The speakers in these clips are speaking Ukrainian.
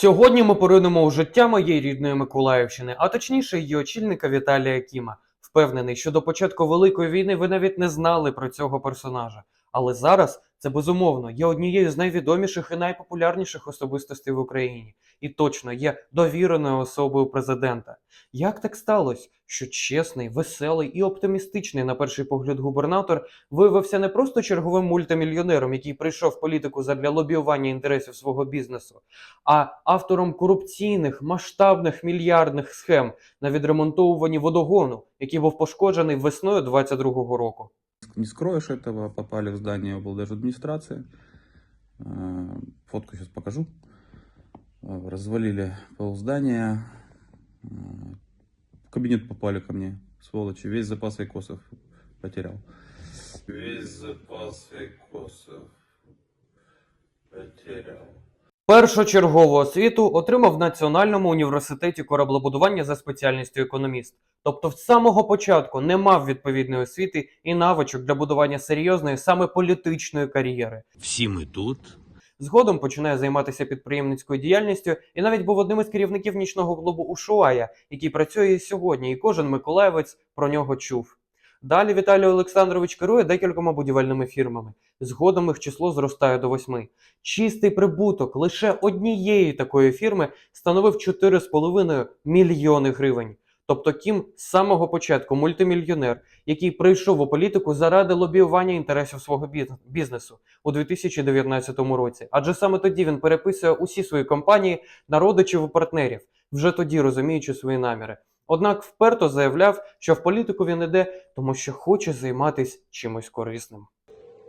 Сьогодні ми поринемо у життя моєї рідної Миколаївщини, а точніше її очільника Віталія Кіма. Впевнений, що до початку Великої війни ви навіть не знали про цього персонажа. Але зараз це безумовно є однією з найвідоміших і найпопулярніших особистостей в Україні, і точно є довіреною особою президента. Як так сталося, що чесний, веселий і оптимістичний на перший погляд губернатор виявився не просто черговим мультимільйонером, який прийшов в політику задля лобіювання інтересів свого бізнесу, а автором корупційних масштабних мільярдних схем на відремонтовуванні водогону, який був пошкоджений весною 22-го року. Не скроешь этого, попали в здание облдержадминистрации. Э, Фотку сейчас покажу. Э, Развалили пол здания. Э, В кабинет попали ко мне, сволочи. Весь запас айкосов потерял. Весь запас айкосов потерял. Першочергову освіту отримав в Національному університеті кораблебудування за спеціальністю економіст. Тобто, з самого початку не мав відповідної освіти і навичок для будування серйозної саме політичної кар'єри. Всі ми тут. Згодом починає займатися підприємницькою діяльністю і навіть був одним із керівників нічного клубу Ушуая, який працює сьогодні, і кожен миколаївець про нього чув. Далі Віталій Олександрович керує декількома будівельними фірмами. Згодом їх число зростає до восьми. Чистий прибуток лише однієї такої фірми становив 4,5 мільйони гривень. Тобто Кім з самого початку мультимільйонер, який прийшов у політику заради лобіювання інтересів свого бізнесу у 2019 році. Адже саме тоді він переписує усі свої компанії на родичів і партнерів, вже тоді розуміючи свої наміри. Однак вперто заявляв, що в політику він іде, тому що хоче займатися чимось корисним.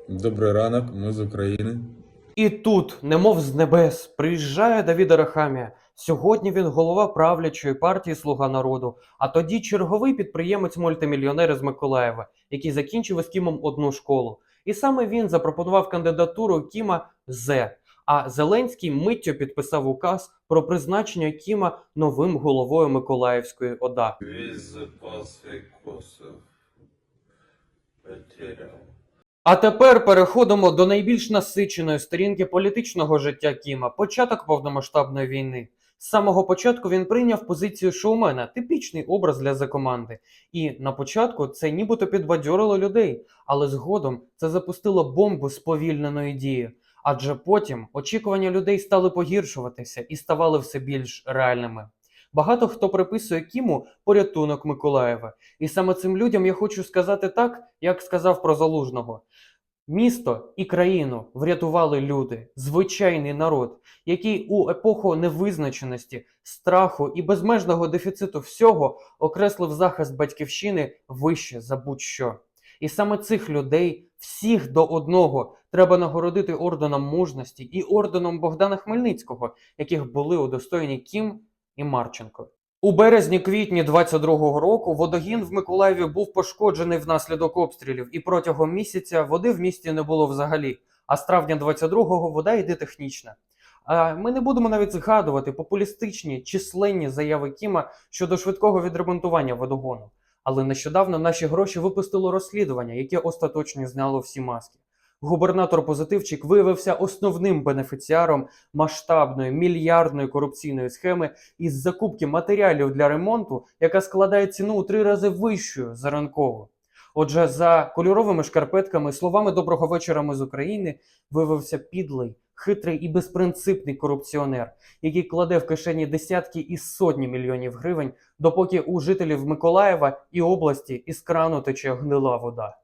Добрий ранок, ми з України. І тут, немов з небес, приїжджає Давід Арахамія. Сьогодні він голова правлячої партії Слуга народу, а тоді черговий підприємець мультимільйонер із Миколаєва, який закінчив із Кімом одну школу. І саме він запропонував кандидатуру Кіма Зе. А Зеленський миттю підписав указ про призначення Кіма новим головою Миколаївської ОДА. Весь запас айкосов потерял. А тепер переходимо до найбільш насиченої сторінки політичного життя Кіма початок повномасштабної війни. З самого початку він прийняв позицію шоумена, типічний образ для закоманди. І на початку це нібито підбадьорило людей, але згодом це запустило бомбу сповільненої дії. Адже потім очікування людей стали погіршуватися і ставали все більш реальними. Багато хто приписує Кіму порятунок Миколаєва. І саме цим людям я хочу сказати так, як сказав про залужного. Місто і країну врятували люди, звичайний народ, який у епоху невизначеності, страху і безмежного дефіциту всього окреслив захист батьківщини вище за будь-що. І саме цих людей, всіх до одного, треба нагородити орденом мужності і орденом Богдана Хмельницького, яких були удостоєні Кім і Марченко. У березні-квітні 22-го року водогін в Миколаєві був пошкоджений внаслідок обстрілів, і протягом місяця води в місті не було взагалі. А з травня 22-го вода йде технічна. Ми не будемо навіть згадувати популістичні численні заяви Кіма щодо швидкого відремонтування водогону. Але нещодавно наші гроші випустило розслідування, яке остаточно зняло всі маски. Губернатор Позитивчик виявився основним бенефіціаром масштабної мільярдної корупційної схеми із закупки матеріалів для ремонту, яка складає ціну у три рази вищою за ранкову. Отже, за кольоровими шкарпетками, словами доброго вечора ми з України, виявився підлий, хитрий і безпринципний корупціонер, який кладе в кишені десятки і сотні мільйонів гривень, допоки у жителів Миколаєва і області із крану тече гнила вода.